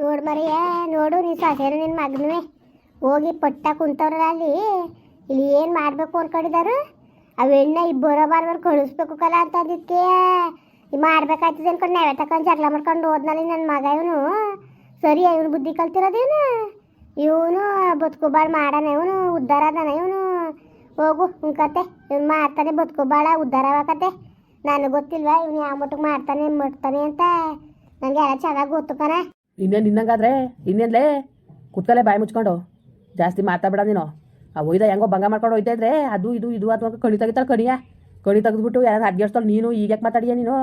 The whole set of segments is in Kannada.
ನೋಡು ಮರಿಯ, ನೋಡು ನೀನು ಸೊಸೆರು ನಿನ್ನ ಮಗನುವೆ. ಹೋಗಿ ಪಟ್ಟ ಕುಂತವ್ರಲ್ಲ ಅಲ್ಲಿ ಇಲ್ಲಿ ಏನು ಮಾಡಬೇಕು ಅನ್ಕೊಂಡಿದ್ದಾರೆ ಅವು ಎಣ್ಣೆ ಇಬ್ಬರ ಬಾರ್ಬಾರ್ ಕಳಿಸ್ಬೇಕು ಕಲ ಅಂತ ಅಂದಿದ್ಕೆ. ಮಾಡ್ಬೇಕಾಯ್ತದೆ ಅನ್ಕೊಂಡು ನಾವೇ ತಕೊಂಡು ಜಗಳ ಮಾಡ್ಕೊಂಡು ಹೋದ್ನಲ್ಲಿ ನನ್ನ ಮಗ ಇವನು. ಸರಿ, ಇವನು ಬುದ್ಧಿ ಕಲ್ತಿರೋದೇನು? ಇವನು ಬದುಕುಬಾಳ ಮಾಡಾನ ಇವನು, ಉದ್ಧಾರ ಅದಾನ ಇವನು. ಹೋಗು ಉಂಕತೆ ಇವನು ಮಾಡ್ತಾನೆ ಬದುಕುಬಾಳ ಉದ್ಧಾರ ಆಗತ್ತೆ ನನಗೆ ಗೊತ್ತಿಲ್ವಾ, ಇವನು ಯಾವ ಮಟ್ಟಿಗೆ ಮಾಡ್ತಾನೆ ಮಾಡ್ತಾನೆ ಅಂತ? ನನಗೆ ಎಲ್ಲ ಚೆನ್ನಾಗಿ ಗೊತ್ತು ಇನ್ನೇನು ನಿನ್ನಂಗಾದ್ರೆ? ಇನ್ನೇನ್ಲೇ? ಕುತ್ಕಲೇ ಬಾಯಿ ಮುಚ್ಕೊಂಡು. ಜಾಸ್ತಿ ಮಾತಾಡ್ಬೇಡ ನೀನು. ಆ ಒಯ್ದ ಹೆಂಗೋ ಭಂಗ ಮಾಡ್ಕೊಂಡು ಹೋಯ್ತಾ ಇದ್ರೆ ಅದು ಇದು ಇದು ಅಂತ ಕಣಿ ತೆಗಿತಾಳೆ ಕಣಿಯ. ಕಣಿ ತೆಗೆದ್ಬಿಟ್ಟು ಯಾರು ಅಡ್ಗೆಸ್ತಾಳೆ ನೀನು, ಈಗ ಯಾಕೆ ಮಾತಾಡಿಯ ನೀನು?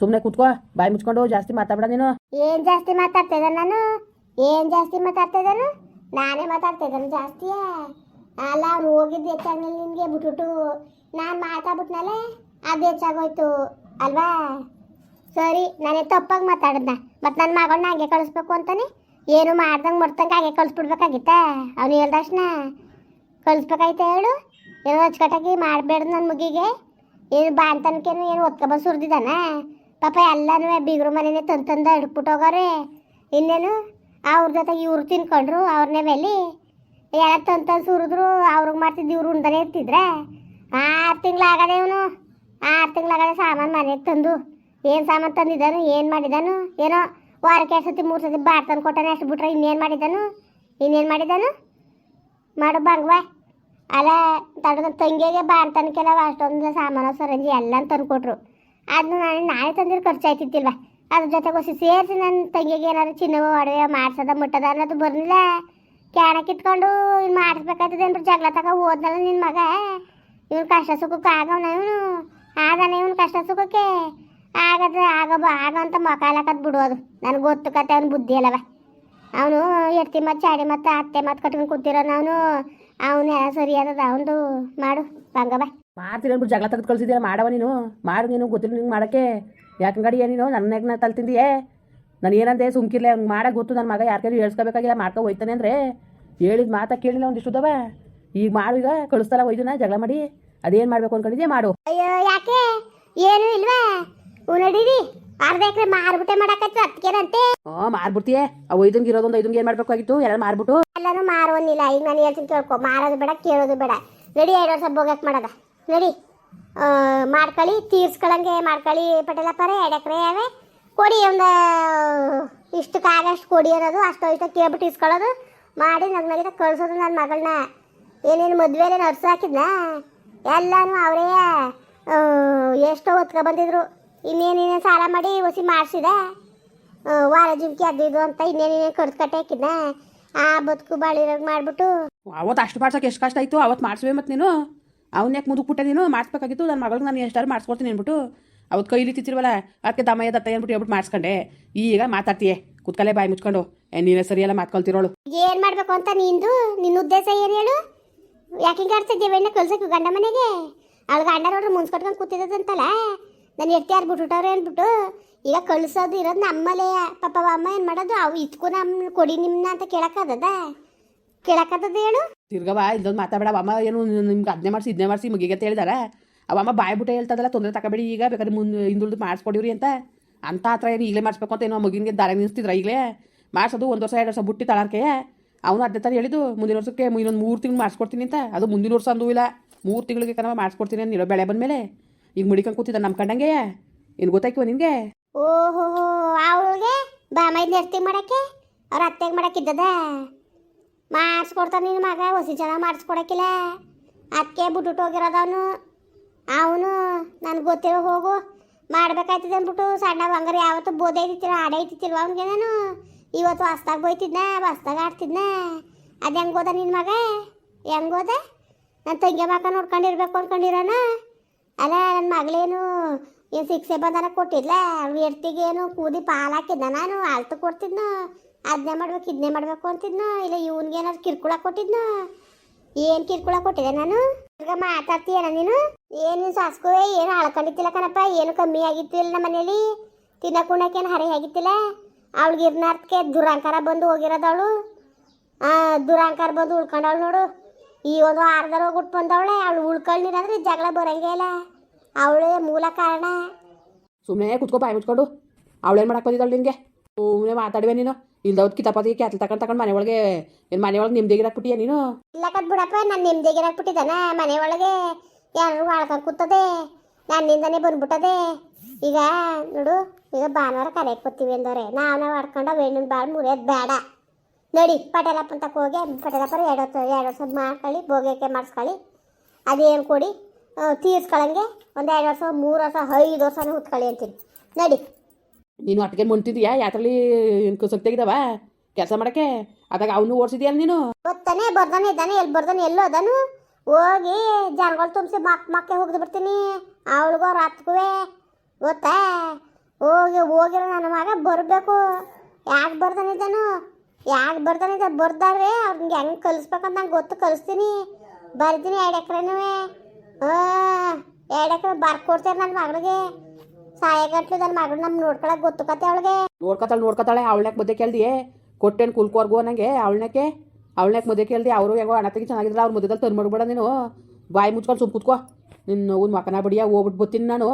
ಸುಮ್ಮನೆ ಕುತ್ಕೋ, ಬಾಯಿ ಮುಚ್ಕೊಂಡು, ಜಾಸ್ತಿ ಮಾತಾಡ್ಬೇಡ ನೀನು. ಏನ್ ಜಾಸ್ತಿ ಮಾತಾಡ್ತಾ ನಾನು? ಏನ್ ಜಾಸ್ತಿ ಮಾತಾಡ್ತಾ ಇದ್ದಾನು ನಾನೇ? ಮಾತಾಡ್ತಾ ಇದ್ದಾನೆ ಜಾಸ್ತಿಯಾ ಅಲ್ಲ, ಅವ್ನು ಹೋಗಿದ್ದು ಹೆಚ್ಚಾಗ್ಮೇಲೆ ನಿನ್ಗೆ, ಬಿಟ್ಬಿಟ್ಟು. ನಾನು ಮಾತಾಡ್ಬಿಟ್ನಲ್ಲೇ, ಅದು ಹೆಚ್ಚಾಗೋಯ್ತು, ಅಲ್ವಾ? ಸರಿ, ನಾನೇ ತಪ್ಪಾಗಿ ಮಾತಾಡ್ದ. ಮತ್ತು ನನ್ನ ಮಗಳನ್ನ ಹಾಗೆ ಕಳಿಸ್ಬೇಕು ಅಂತಾನೆ? ಏನು ಮಾಡ್ದಂಗೆ ಮಾಡ್ದಂಗೆ ಹಾಗೆ ಕಳಿಸ್ಬಿಡ್ಬೇಕಾಗಿತ್ತಾ? ಅವ್ನು ಹೇಳ್ದಕ್ಷಣ ಕಳಿಸ್ಬೇಕಾಯ್ತ ಹೇಳು? ಏನೋ ಅಚ್ಚುಕಟ್ಟಾಗಿ ಮಾಡಬೇಡ ನನ್ನ ಮುಗಿಗೆ. ಏನು ಬಾಂತನಕೇನು ಏನು ಒತ್ಕೊಬಂದು ಸುರಿದಿದ್ದಾನ ಪಾಪ ಎಲ್ಲನೂ ಬೀಗರು ಮನೆಯೇ ತಂದು ತಂದು ಹಿಡ್ಬಿಟ್ಟು ಹೋಗೋರೆ ಇನ್ನೇನು? ಅವ್ರ ಜೊತೆ ಇವ್ರು ತಿನ್ಕೊಂಡ್ರು ಅವ್ರನ್ನೇ ಮೇಲೆ. ಎಲ್ಲ ತಂದು ತಂದು ಸುರಿದ್ರು, ಅವ್ರಿಗೆ ಮಾಡ್ತಿದ್ದು ಇವ್ರು ಉಂಡನೇ ಇರ್ತಿದ್ರೆ? ಆರು ತಿಂಗಳಾಗದೆ ಇವನು. ಆರು ತಿಂಗಳಾಗದೆ ಸಾಮಾನು ಮನೆಗೆ ತಂದು. ಏನು ಸಾಮಾನು ತಂದಿದ್ದಾನು, ಏನು ಮಾಡಿದಾನು? ಏನೋ ವಾರಕ್ಕೆ ಎರಡು ಸತಿ, ಮೂರು ಸತಿ ಬಾಟ್ ತಂದು ಕೊಟ್ಟಾನೆ, ಅಷ್ಟು ಬಿಟ್ರೆ ಇನ್ನೇನು ಮಾಡಿದ್ದಾನು ಇನ್ನೇನು ಮಾಡಿದ್ದಾನು ಮಾಡು ಬಂಗ್ವಾ ಅಲ್ಲ, ತಡದ ತಂಗಿಗೆ ಬಾಣ್ತನಕ್ಕೆಲ್ಲ ಅಷ್ಟೊಂದು ಸಾಮಾನು, ಸರಂಜಿ ಎಲ್ಲ ತಂದು ಕೊಟ್ರು. ಅದನ್ನ ನಾನು ತಂದಿರೋ ಖರ್ಚು ಆಯ್ತಿತ್ತಿಲ್ವ? ಅದ್ರ ಜೊತೆಗೆ ಹೊಸ ಸೇರಿಸಿ ನನ್ನ ತಂಗಿಗೆ ಏನಾದ್ರು ಚಿನ್ನವ ಒಡವೆ ಮಾಡ್ಸೋದ, ಮುಟ್ಟದ ಅನ್ನೋದು ಬರ್ಲಿಲ್ಲ. ಕ್ಯಾಣಕ್ಕಿಟ್ಕೊಂಡು ಇನ್ನು ಮಾಡಿಸ್ಬೇಕಾಯ್ತದೆ ಅಂದ್ರೆ, ಜಗಳ ತಗ ಹೋದ್ನಲ್ಲ ನಿನ್ನ ಮಗ. ಇವನು ಕಷ್ಟ ಸುಖಕ್ಕೆ ಆಗವನ ಇವನು? ಆದಾನೆ ಇವನು ಕಷ್ಟ ಸುಖಕ್ಕೆ? ಆಗದ ಆಗಬ ಆಗ ಅಂತ ಮೊಕ ಹಾಕದ್ ಬಿಡೋದು. ನನಗೆ ಗೊತ್ತು ಕತೆ ಅವ್ನ ಬುದ್ಧಿ ಅಲ್ಲವ. ಅವನು ಎಡ್ತಿ ಮತ್ತು ಚಾಡಿ ಮತ್ತು ಅತ್ತೆ ಮತ್ತು ಕಟ್ಕೊಂಡು ಕೂತಿರೋನು ಅವನು. ಅವನು ಸರಿ ಅದ ಅವನದು ಮಾಡು ಬಂಗಬ ಮಾಡ್ತೀನಿ ಅಂದ್ಬಿಟ್ಟು ಜಗಳ ತೆಗೆದು ಕಳ್ಸಿದ್ಯಾ ಮಾಡವ ನೀನು? ಮಾಡು ನೀನು ಗೊತ್ತಿಲ್ಲ ನಿಂಗೆ ಮಾಡೋಕ್ಕೆ. ಯಾಕೆ ಗಾಡಿ ನೀನು? ನನ್ನ ಹೆಗ್ನ ತಲೆ ತಿಂದಿಯೇ ನಾನು ಏನಂದೆ ಸುಮ್ಕಿರ್ಲೆ ಹಂಗೆ ಮಾಡಕ್ಕೆ ಗೊತ್ತು ನನ್ನ ಮಗ ಯಾರಿಗಾರು ಹೇಳ್ಸ್ಕೋಬೇಕಾಗಿಲ್ಲ ಮಾಡ್ಕೊ ಹೋಯ್ತಾನೆ ಅಂದರೆ. ಹೇಳಿದ ಮಾತಾ ಕೇಳಿಲ್ಲ ಒಂದಿಷ್ಟು ಇಷ್ಟದವ ಈಗ ಮಾಡು ಈಗ ಕಳಿಸ್ತಾರ ಒಯ್ದನ ಜಗಳ ಮಾಡಿ. ಅದೇನು ಮಾಡಬೇಕು ಅನ್ಕೊಂಡಿದ್ಯಾ ಮಾಡು. ಅಯ್ಯೋ ಯಾಕೆ? ಏನು ಇಲ್ವಾ? ಹ್ಞೂ ನಡೀರಿ ಅರ್ಧ ಎಕರೆ ಮಾರ್ಬಿಟ್ಟೆ ಮಾಡಕತ್ತ ಅದಕ್ಕೇನಂತೆ ಹ್ಞೂ ಮಾರ್ಬಿಡ್ತೀಯೇ. ಆ ಒಯ್ದನ್ಗೆ ಇರೋದೊಂದು ಐದನ್ಗೆ ಏನು ಮಾಡ್ಬೇಕಾಗಿತ್ತು? ಎಲ್ಲ ಮಾರ್ಬಿಟ್ಟು? ಎಲ್ಲಾನು ಮಾರೋನಿಲ್ಲ ಈಗ ನಾನು ಹೇಳ್ತೀನಿ ಕೇಳ್ಕೊ. ಮಾರೋದು ಬೇಡ ಕೇಳೋದು ಬೇಡ. ನಡಿ ಎರಡು ವರ್ಷ ಬೋಗಕ್ಕೆ ಮಾಡೋದ. ನಡಿ. ಮಾಡ್ಕೊಳ್ಳಿ ತೀರ್ಸ್ಕೊಳಂಗೆ ಮಾಡ್ಕೊಳ್ಳಿ ಪಟೇಲಪ್ಪರೇ ಎರಡು ಎಕರೆ ಯಾವೆ ಕೊಡಿ ಒಂದು ಇಷ್ಟಕ್ಕಾಗಷ್ಟು ಕೊಡಿ ಅನ್ನೋದು ಅಷ್ಟು ಇಷ್ಟ ಕೇಳ್ಬಿಟ್ಟು ಇಸ್ಕೊಳ್ಳೋದು. ಮಾಡಿ ನನ್ನ ಮನೆಗೆ ಕಳ್ಸೋದು ನನ್ನ ಮಗಳನ್ನ ಏನೇನು ಮದುವೆಲೆ ನರ್ಸ್ ಹಾಕಿದ್ನ? ಎಲ್ಲನೂ ಅವರೇ ಎಷ್ಟೋ ಹೊತ್ಕೊ ಬಂದಿದ್ರು. ಇನ್ನೇನೇನು ಸಾಲ ಮಾಡಿ ಹೊಸಿ ಮಾಡಿಸಿದ? ವಾರ ಜುಮ್ಕಿ ಅದು ಇದು ಅಂತ ಇನ್ನೇನೇನು ಕಡ್ದು ಕಟ್ಟೆ ಹಾಕಿದ್ನ? ಆ ಬದುಕು ಬಾಳಿರೋಗ್ ಮಾಡಿಬಿಟ್ಟು. ಅವತ್ತು ಅಷ್ಟು ಮಾಡ್ಸೋಕೆ ಎಷ್ಟು ಕಷ್ಟ ಆಯಿತು ಅವತ್ತು ಮಾಡಿಸುವೆ ಮತ್ತು ನೀನು. ಅವ್ನ ಯಾಕೆ ಮುದುಕ್ಬಿಟ್ಟೆ ನೀನು? ಮಾಡಿಸ್ಬೇಕಾಗಿತ್ತು ನನ್ನ ಮಗಳಿಗೆ ನಾನು ಎಷ್ಟಾರು ಮಾಡಿಸ್ಕೊಡ್ತೀನಿ ಅಂದ್ಬಿಟ್ಟು. ಅವತ್ತು ಕೈಲಿ ತಿತ್ತಿಲ್ವಲ್ಲ ಅದಕ್ಕೆ ದಮಯ್ಯ ದತ್ತ ಅಂದ್ಬಿಟ್ಟು ಹೇಳ್ಬಿಟ್ಟು ಮಾಡಿಸ್ಕೊಂಡೆ. ಈಗ ಮಾತಾಡ್ತೀಯೇ ಕುತ್ಕಲೆ ಬಾಯಿ ಮುಚ್ಕೊಂಡು. ನೀನೇ ಸರಿಯಲ್ಲ ಮಾತ್ಕೊಳ್ತಿರೋಳು. ಏನು ಮಾಡ್ಬೇಕು ಅಂತ ನಿಂದು? ನಿನ್ನ ಉದ್ದೇಶ ಏನು ಹೇಳು? ಯಾಕೆ ಹಿಂಗೆ ಆಡ್ತಿದ್ದೆ ಕಲ್ಸಕ್ಕೆ ಗಂಡ ಮನೆಗೆ? ಅವಳು ಗಂಡ ನೋಡ್ರಿ ಮುನ್ಸ್ಕೊಟ್ಕೊಂಡು ಕೂತಿದ್ದದಂತಲ್ಲ ನಾನು ಎತ್ತಿ ಯಾರು ಬಿಟ್ಬಿಟ್ಟವ್ರೆ ಅಂದ್ಬಿಟ್ಟು, ಈಗ ಕಳ್ಸೋದು ಇರೋದು ನಮ್ಮಲ್ಲೇ ಪಾಪ ಅಮ್ಮ ಏನು ಮಾಡೋದು? ಅವು ಇತ್ಕೊ ನಮ್ಮ ಕೊಡಿ ನಿಮ್ಮನ್ನ ಅಂತ ಕೇಳೋಕ್ಕಾಗದ ಕೇಳೋಕ್ಕಾಗದ ಹೇಳು? ತಿರ್ಗವ ಇಲ್ಲೊಂದು ಮಾತಾಡಬೇಡ. ಅಮ್ಮ ಏನು ನಿಮ್ಗೆ ಅದನ್ನೇ ಮಾಡಿಸಿ ಇದನ್ನೇ ಮಾಡಿಸಿ ಮುಗಿಗೆ ಅಂತ ಹೇಳಿದಾರೆ. ಅವಮ್ಮ ಬಾಯಿ ಬಿಟ್ಟೆ ಹೇಳ್ತದಲ್ಲ, ತೊಂದರೆ ತಗೋಬೇಡಿ ಈಗ, ಬೇಕಾದ್ರೆ ಮುಂದೆ ಹಿಂದುಳಿದು ಮಾಡಿಸ್ಕೊಡಿವ್ರಿ ಅಂತ. ಅಂತ ಹತ್ರ ಏನು ಈಗಲೇ ಮಾಡಿಸ್ಬೇಕು ಅಂತ ಏನೋ ಮಗಿನಿಗೆ ದಾರ ನಿಲ್ಲಿಸ್ತಿದ್ರ ಈಗಲೇ? ಮಾಡಿಸೋದು ಒಂದು ವರ್ಷ, ಎರಡು ವರ್ಷ ಬುಟ್ಟಿ ತಳಾರ್ಕೆ. ಅವನು ಅದೇ ಥರ ಹೇಳಿದು ಮುಂದಿನ ವರ್ಷಕ್ಕೆ ಇನ್ನೊಂದು ಮೂರು ತಿಂಗಳು ಮಾಡಿಸ್ಕೊಡ್ತೀನಿ ಅಂತ. ಅದು ಮುಂದಿನ ವರ್ಷ ಅಂದೂ ಇಲ್ಲ. ಮೂರು ತಿಂಗಳಿಗೆ ಕನವ ಮಾಡಿಸ್ಕೊಡ್ತೀನಿ ಅನ್ನೋ ಬೆಳೆ ಬಂದಮೇಲೆ. ಈಗ ಮುಡಿಕೊಂಡು ಕೂತಿದ್ದ ನಮ್ಮ ಕಂಡಂಗೆ? ಏನು ಗೊತ್ತಾಯ್ತು ನಿನಗೆ? ಓಹೋ, ಅವಳಿಗೆ ಬಾಮೈದ್ ನೆರ್ತಿ ಮಾಡಕ್ಕೆ, ಅವ್ರ ಅತ್ತೆಗೆ ಮಾಡಕ್ಕಿದ್ದದ ಮಾಡಿಸ್ಕೊಡ್ತಾನೆ ನಿನ್ನ ಮಗ, ಹೊಸಿ ಚೆನ್ನಾಗಿ ಮಾಡಿಸ್ಕೊಡಕ್ಕಿಲ್ಲ. ಅದಕ್ಕೆ ಬಿಟ್ಬಿಟ್ಟು ಹೋಗಿರೋದವನು ಅವನು. ನನಗೆ ಗೊತ್ತಿರೋ ಹೋಗು. ಮಾಡ್ಬೇಕಾಯ್ತದೆ ಅಂದ್ಬಿಟ್ಟು ಸಣ್ಣ ಬಂಗಾರ ಯಾವತ್ತು ಬೋಧೆ ಐತಿತ್ತಿಲ್ಲ ಆಡ ಅವ್ನಿಗೆ ನಾನು? ಇವತ್ತು ಹೊಸ್ದಾಗ ಬೋಯ್ತಿದ್ನ ಹೊಸ್ದಾಗ ಆಡ್ತಿದ್ನ. ಅದು ಹೆಂಗೆ ಹೋದ ನಿನ್ನ ಮಗ? ಹೆಂಗೆ ಹೋದ? ನನ್ನ ತಂಗಿ ಮಕ್ಕ ನೋಡ್ಕೊಂಡಿರ್ಬೇಕು ಅನ್ಕೊಂಡಿರೋಣ ಅಲ್ಲ ನನ್ನ ಮಗಳೇನು ಏನು ಶಿಕ್ಷೆ ಬಂದಾರ ಕೊಟ್ಟಿಲ್ಲ ವ್ಯಕ್ತಿಗೇನು ಕೂದಿ ಪಾಲು ಹಾಕಿದ್ದ ನಾನು ಅಳ್ತು ಕೊಡ್ತಿದ್ನು ಅದನ್ನೇ ಮಾಡ್ಬೇಕು ಇದನ್ನೇ ಮಾಡಬೇಕು ಅಂತಿದ್ನು, ಇಲ್ಲ ಇವನ್ಗೆ ಏನಾದ್ರು ಕಿರ್ಕುಳ ಕೊಟ್ಟಿದ್ನು? ಏನು ಕಿರ್ಕುಳ ಕೊಟ್ಟಿದೆ ನಾನು? ಈಗ ಮಾತಾಡ್ತೀಯನ ನೀನು? ಏನು ಸಾಸ್ಕುವೆ ಏನು ಅಳ್ಕೊಂಡಿದ್ದಿಲ್ಲ ಕಣಪ್ಪ, ಏನು ಕಮ್ಮಿ ಆಗಿತ್ತಿಲ್ಲ ನಮ್ಮ ಮನೇಲಿ? ತಿನ್ನಕುಣಕ್ಕೇನು ಹರಿ ಆಗಿತ್ತಿಲ್ಲ? ಅವಳಿಗೆ ಇರ್ನಾರ್ದಕ್ಕೆ ದುರಾಂಕಾರ ಬಂದು ಹೋಗಿರೋದವಳು ದುರಂಕಾರ ಬಂದು ಉಳ್ಕೊಂಡವಳು ನೋಡು. ಈ ಒಂದು ಅರ್ಧರ ಹೋಗ್ಬಿಟ್ಟು ಬಂದವಳೆ ಅವಳು ಉಳ್ಕೊಳ್ಳಿರಂದ್ರೆ ಜಗಳ ಬರಂಗೇ ಇಲ್ಲ. ಅವಳೇ ಮೂಲ ಕಾರಣ. ಸುಮ್ಮನೆ ಕುತ್ಕೋ ಬಾಯಿ ಮುಚ್ಕೊಂಡು. ಅವಳೇನು ಮಾಡಕ್ಕೆ ಬಂದಿದ್ದಾಳೆ ನಿನಗೆ? ಸುಮ್ಮನೆ ಮಾತಾಡುವೆ ನೀನು. ಇಲ್ದವ್ದು ಕಿತಾಪತಿ ಕ್ಯಾತಲ್ ತಗೊಂಡು ತಗೊಂಡು ಮನೆ ಒಳಗೆ ಏನು ಮನೆ ಒಳಗೆ ನಿಮ್ದಿಗಿರಾಕ್ಬಿಟ್ಟಿಯ ನೀನು? ಇಲ್ಲ ಕದ್ ಬಿಡಪ್ಪ ನಾನು ನಿಮ್ದಿಗಿರಾಕ್ಬಿಟ್ಟಿದ್ದಾನ ಮನೆ ಒಳಗೆ ಯಾರು ಆಳ್ಕೊಂಡು ಕೂತದೆ ನನ್ನಿಂದನೇ ಬಂದ್ಬಿಟ್ಟದೆ. ಈಗ ನೋಡು ಈಗ ಭಾನುವಾರ ಕರೆಯಕ್ಕೆ ಬರ್ತೀವಿ ಅಂದವ್ರೆ. ನಾವು ನಾವು ಆಡ್ಕೊಂಡು ಹೆಣ್ಣಿನ ಭಾಳ ಮುರಿಯೋದು ಬೇಡ. ನಡಿ ಪಟೇಲಪ್ಪನ ಅಂತ ಹೋಗಿ ಪಟೇಲಪ್ಪ ಎರಡು ಹೊತ್ತು ಎರಡು ವರ್ಷ ಮಾಡ್ಕೊಳ್ಳಿ ಭೋಗಕ್ಕೆ ಮಾಡಿಸ್ಕೊಳ್ಳಿ. ಅದೇನು ಕೊಡಿ? ತೀರ್ಸ್ಕೊಳ್ಳಂಗೆ ಒಂದು ಎರಡು ವರ್ಷ ಮೂರು ವರ್ಷ ಐದು ವರ್ಷನೇ ಹುತ್ಕೊಳ್ಳಿ ಅಂತೀನಿ. ನಡಿ. ನೀನು ಅಟ್ಟಿಗೆ ಮುಂತಿದ್ಯಾ ಯಾತ್ರಲ್ಲಿ ತೆಗಿದವ ಕೆಲಸ ಮಾಡೋಕ್ಕೆ? ಅದಾಗ ಅವನು ಓಡಿಸಿದ್ಯಲ್ಲ ನೀನು? ಗೊತ್ತಾನೆ ಬರ್ದಾನೆ ಇದ್ದಾನೆ ಎಲ್ಲಿ ಬರ್ದಾನೆ ಎಲ್ಲೋ ಅದಾನು. ಹೋಗಿ ಜನಗಳು ತುಂಬಿಸಿ ಮಕ್ ಮಕ್ಕೆ ಹೋಗ್ದು ಬಿಡ್ತೀನಿ. ಅವಳಿಗೋ ರಾತ್ಕುವೆ. ಗೊತ್ತಾ? ಹೋಗಿ ಹೋಗಿರೋ ನನ್ನ ಮಗ ಬರಬೇಕು. ಯಾಕೆ ಬರ್ದಾನಿದ್ದಾನು ಯಾಕೆ ಬರ್ತಾನೆ ಬರ್ದಾರೆ ಅವ್ರಿಗೆ ಹೆಂಗೆ ಕಲಿಸ್ಬೇಕಂತ ನಂಗೆ ಗೊತ್ತು, ಕಲಿಸ್ತೀನಿ. ಬರ್ತೀನಿ ಎರಡು ಎಕರೆನೂ ಎರಡು ಎಕರೆ ಬರ್ಕೊಡ್ತಾರೆ ನನ್ನ ಮಗಳಿಗೆ. ಸಾಯಗಟ್ಲು ನನ್ನ ಮಗಳು ನಮ್ಮ ನೋಡ್ಕೊಳಕ್ಕೆ ಗೊತ್ತು ಕತೆ ಅವಳಿಗೆ. ನೋಡ್ಕೊತಾಳೆ ನೋಡ್ಕೊತಾಳೆ ಅವಳನ್ಯಾಕೆ ಮಧ್ಯೆ ಕೇಳ್ದಿ ಕೊಟ್ಟೇನು ಕುಲ್ಕೋರ್ಗು ನನಗೆ ಅವಳನ್ಯಾಕೆ ಅವಳನ್ಯಾಕೆ ಮಧ್ಯೆ ಕೇಳ್ದಿ, ಅವರು ಹೆಂಗೋ ಹಣ ತೆಗಿ ಚೆನ್ನಾಗಿದ್ರೆ ಅವ್ರ ಮಧ್ಯದಲ್ಲಿ ತಂದು ನೀನು. ಬಾಯಿ ಮುಚ್ಕೊಂಡು ಸುಮ್ ಕೂತ್ಕೋ. ನಿನ್ನ ಒಂದು ಮಕನ ಬಡಿಯ ಹೋಗ್ಬಿಟ್ಟು ಬರ್ತೀನಿ ನಾನು.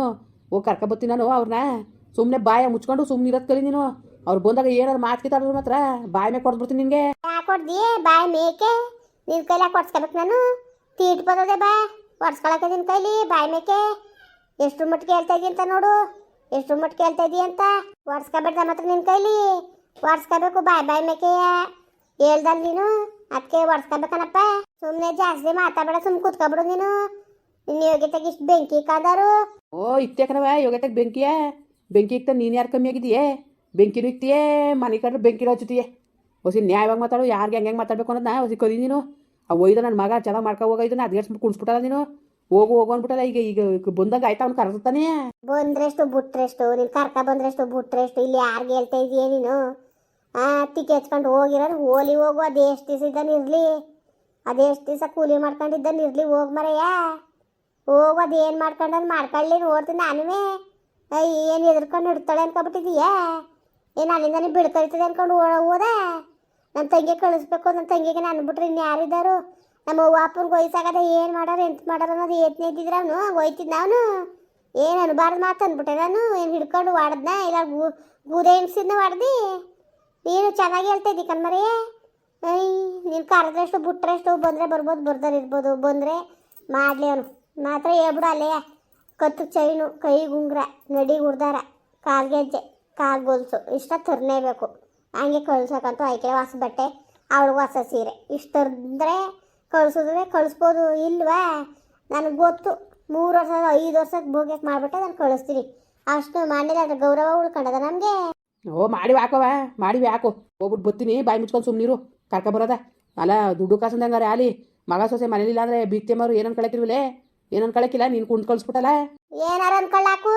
ಹೋಗಿ ಕರ್ಕೊ ಬರ್ತೀನಿ ನಾನು ಅವ್ರನ್ನ ಸುಮ್ಮನೆ ಬಾಯ ಮುಚ್ಕೊಂಡು ಸುಮ್ಮನೆ ಇರೋದು ಕಲಿ ನೀನು. ಅವ್ರು ಬಂದಾಗ ಏನಾರು ಮಾತು ಮಾತ್ರ ಬಾಯಿ ಮೇಲೆ ಕೊಡ್ಬಿಡ್ತೀನಿ ನಿನಗೆ ಕೊಡ್ದಿ ಬಾಯ್ ಮೇಕೆ ನಿನ್ ಕೈಲಿ ಕೊಡ್ಸ್ಕೊಬೇಕು ನಾನು? ತೀಟ್ ಬರೋದೆ ಬಾ ಕೊಡ್ಸ್ಕೊಳಕ್ಕೆ ನಿನ್ ಕೈಲಿ ಬಾಯ್ ಮೇಕೆ. ಎಷ್ಟು ಮಟ್ಟಿಗೆ ಹೇಳ್ತಾ ಇದೀಯ ಅಂತ ನೋಡು ಎಷ್ಟು ಮಟ್ಟಿಗೆ ಹೇಳ್ತಾ ಇದೀಯ ಅಂತ. ಒಡ್ಸ್ಕೊಬೇಡ್ದ ಮಾತ್ರ ನಿನ್ ಕೈಲಿ ಒಡ್ಸ್ಕೊಬೇಕು ಬಾಯ್ ಬಾಯ್ ಮೇಕೆಯ. ಹೇಳ್ದಲ್ ನೀನು ಅದಕ್ಕೆ ಒಡ್ಸ್ಕೊಬೇಕನಪ್ಪ ಸುಮ್ಮನೆ ಜಾಸ್ತಿ ಮಾತಾಡಬೇಡ ಸುಮ್ಮನೆ ಕೂತ್ಕೊಬಿಡು ನೀನು. ನಿನ್ನ ಯೋಗ್ಯತೆಗೆ ಇಷ್ಟು ಬೆಂಕಿ ಕಾದಾರು. ಓ ಇತ್ತೆ ಕಣವ ಯೋಗ್ಯತೆಗೆ ಬೆಂಕಿಯ? ಬೆಂಕಿ ಇಕ್ತ ನೀನು ಯಾರು ಕಮ್ಮಿ ಆಗಿದೆಯೇ ಬೆಂಕಿನೂ ಇಕ್ತಿಯೇ ಮನೆ ಕಂಡ್ರೆ ಬೆಂಕಿನೂ ಹಚ್ಚುತ್ತೀಯೇ ಹೊಸಿ ನ್ಯಾಯವಾಗಿ ಮಾತಾಡು, ಯಾರಿಗೆ ಹೆಂಗೆ ಹೆಂಗೆ ಮಾತಾಡ್ಬೇಕು ನಾ ಹೊಸಿ ಕಲಿ ನೀನು. ಆ ಒಯ್ದ ನನ್ನ ಮಗ ಚೆನ್ನಾಗಿ ಮಾಡ್ಕೊ ಹೋಗ ಇದನ್ನ ಅದ್ಗೇರ್ಸ್ಬಿಟ್ಟು ಕುಣಿಸ್ಬಿಟ್ಟಲ್ಲ ನೀನು. ಹೋಗು ಹೋಗು ಅಂದ್ಬಿಟ್ಟಲ್ಲ, ಈಗ ಈಗ ಬಂದಾಗ ಆಯ್ತಾ ಅವ್ನು ಕರೆಸ್ತಾನೆ ಬಂದ್ರೆಷ್ಟು, ಬುಟ್ರೆಷ್ಟು, ನೀನು ಕರ್ಕ ಬಂದ್ರೆಷ್ಟು, ಬುಟ್ರೆಷ್ಟು, ಇಲ್ಲಿ ಯಾರಿಗೆ ಹೇಳ್ತಾ ಇದೀಯ ನೀನು? ಆ, ತಿಕ್ಕಿ ಹಚ್ಕೊಂಡು ಹೋಗಿರೋದು ಹೋಲಿ ಹೋಗು, ಅದು ಎಷ್ಟು ದಿವಸ ಇದ್ದಾನೆ ಇರಲಿ. ಅದು ಎಷ್ಟು ದಿವಸ ಕೂಲಿ ಮಾಡ್ಕೊಂಡಿದ್ದಾನೆ ಇರಲಿ, ಹೋಗಿ ಮರಯ್ಯ. ಹೋಗು, ಅದು ಏನು ಮಾಡ್ಕೊಂಡು ಮಾಡ್ಕೊಳ್ಳಿ, ನೋಡ್ತೀನಿ ನಾನುವೇ. ಏನು ಎದ್ರಕೊಂಡು ಇಡ್ತಾಳೆ ಅನ್ಕೊಬಿಟ್ಟಿದೀಯಾ? ಏನು ನೀವು ಬಿಡ್ಕೊಳ್ತದೆ ಅನ್ಕೊಂಡು ಹೋದ. ನನ್ನ ತಂಗಿ ಕಳಿಸ್ಬೇಕು ನನ್ನ ತಂಗಿಗೆ ನಾನು ಬಿಟ್ರೆ ಇನ್ನು ಯಾರಿದ್ದಾರು ನಮ್ಮ ಅವ್ವ ಅಪ್ಪನಿಗೆ ಏನು ಮಾಡಾರ, ಎಂತ ಮಾಡಾರ ಅನ್ನೋದು ಏತ್ನೇ ಇದ್ದಿದ್ರೆ ಅವನು ಹೋಯ್ತಿದ್ದ ಅವನು. ಏನು ಅನ್ಬಾರ್ದು ಮಾತು ಅಂದ್ಬಿಟ್ಟೆ ನಾನು, ಏನು ಹಿಡ್ಕೊಂಡು ವಾಡ್ದನ? ಇಲ್ಲ, ಗೂ, ಗೂದೆ ಎಣ್ಸಿದ್ನ ವಾಡ್ದಿ? ನೀನು ಚೆನ್ನಾಗಿ ಹೇಳ್ತಾ ಇದ್ದಿ ಕಣ್ಮರಿ. ನೀನು ಕರೆದ್ರಷ್ಟು ಬಿಟ್ರಷ್ಟು ಬಂದರೆ ಬರ್ಬೋದು ಬರ್ದಾರ ಇರ್ಬೋದು. ಬಂದರೆ ಮಾಡಲಿ ಅವನು. ಮಾತ್ರ ಹೇಳ್ಬಿಡು ಅಲ್ಲೇ. ಕತ್ತು ಚೈನು, ಕೈ ಗುಂಗ್ರ, ನಡಿ ಗುಡ್ದಾರ ಕಾಲ್ಗೆಜ್ಜೆ ಕಾಲು ಗೊಲ್ಸು ಇಷ್ಟ ತರನೇಬೇಕು ಹಂಗೆ ಕಳ್ಸೋಕಂತೂ ಆಯ್ಕೆ ಹೊಸ ಬಟ್ಟೆ ಅವಳಿಗೆ ಹೊಸ ಸೀರೆ. ಇಷ್ಟು ತರ್ದ್ರೆ ಕಳ್ಸಿದ್ರೆ ಕಳಿಸ್ಬೋದು ಇಲ್ವಾ? ನನಗೆ ಗೊತ್ತು. ಮೂರು ವರ್ಷ ಐದು ವರ್ಷಕ್ಕೆ ಬೋಗ್ಯಕ್ಕೆ ಮಾಡಿಬಿಟ್ಟೆ ನಾನು ಕಳಿಸ್ತೀನಿ. ಅಷ್ಟು ಮಾಡಿದ್ರೆ ಅದ್ರ ಗೌರವ ಉಳ್ಕೊಂಡದ ನಮಗೆ. ಓ ಮಾಡಿ ಹಾಕವ ಮಾಡಿ ಹಾಕು. ಹೋಗ್ಬಿಟ್ಟು ಬರ್ತೀನಿ ಬಾಯಿ ಮುಚ್ಕೊಂಡು ಸುಮ್ಮನಿರು ಕರ್ಕೊ ಬರೋದ. ಅಲ್ಲ ದುಡ್ಡು ಕಾಸಂದಂಗಾರೆ ಆಲಿ ಮಗ ಸೊಸೆ ಮನೇಲಿಲ್ಲ ಅಂದ್ರೆ ಬಿತ್ತೆ ಮಾರು ಏನನ್ ಕಳಕಿರ್ವಿಲೆ ಏನನ್ ಕಳಕಿಲ್ಲ? ನೀನು ಕುಂಡ್ ಕಳಿಸ್ಬಿಟ್ಟಲ್ಲ ಏನಾರು ಅನ್ಕೊಳ್ಳಾಕು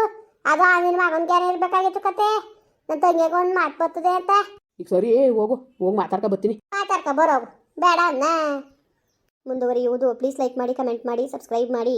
ಅದು ನಿನ್ನ ಮಗನಿಗೆ ಯಾರು ಇರ್ಬೇಕಾಗಿತ್ತು ಕತೆ? ನನ್ನ ತಂಗಿಗೆ ಒಂದು ಮಾತು ಬರ್ತದೆ ಅಂತ. ಈಗ ಸರಿ ಹೋಗು ಹೋಗಿ ಮಾತಾಡ್ಕ ಬರ್ತೀನಿ. ಮಾತಾಡ್ಕ ಬರೋ ಬೇಡ ಅನ್ನ ಮುಂದುವರಿಯುವುದು. ಪ್ಲೀಸ್ ಲೈಕ್ ಮಾಡಿ ಕಮೆಂಟ್ ಮಾಡಿ ಸಬ್ಸ್ಕ್ರೈಬ್ ಮಾಡಿ.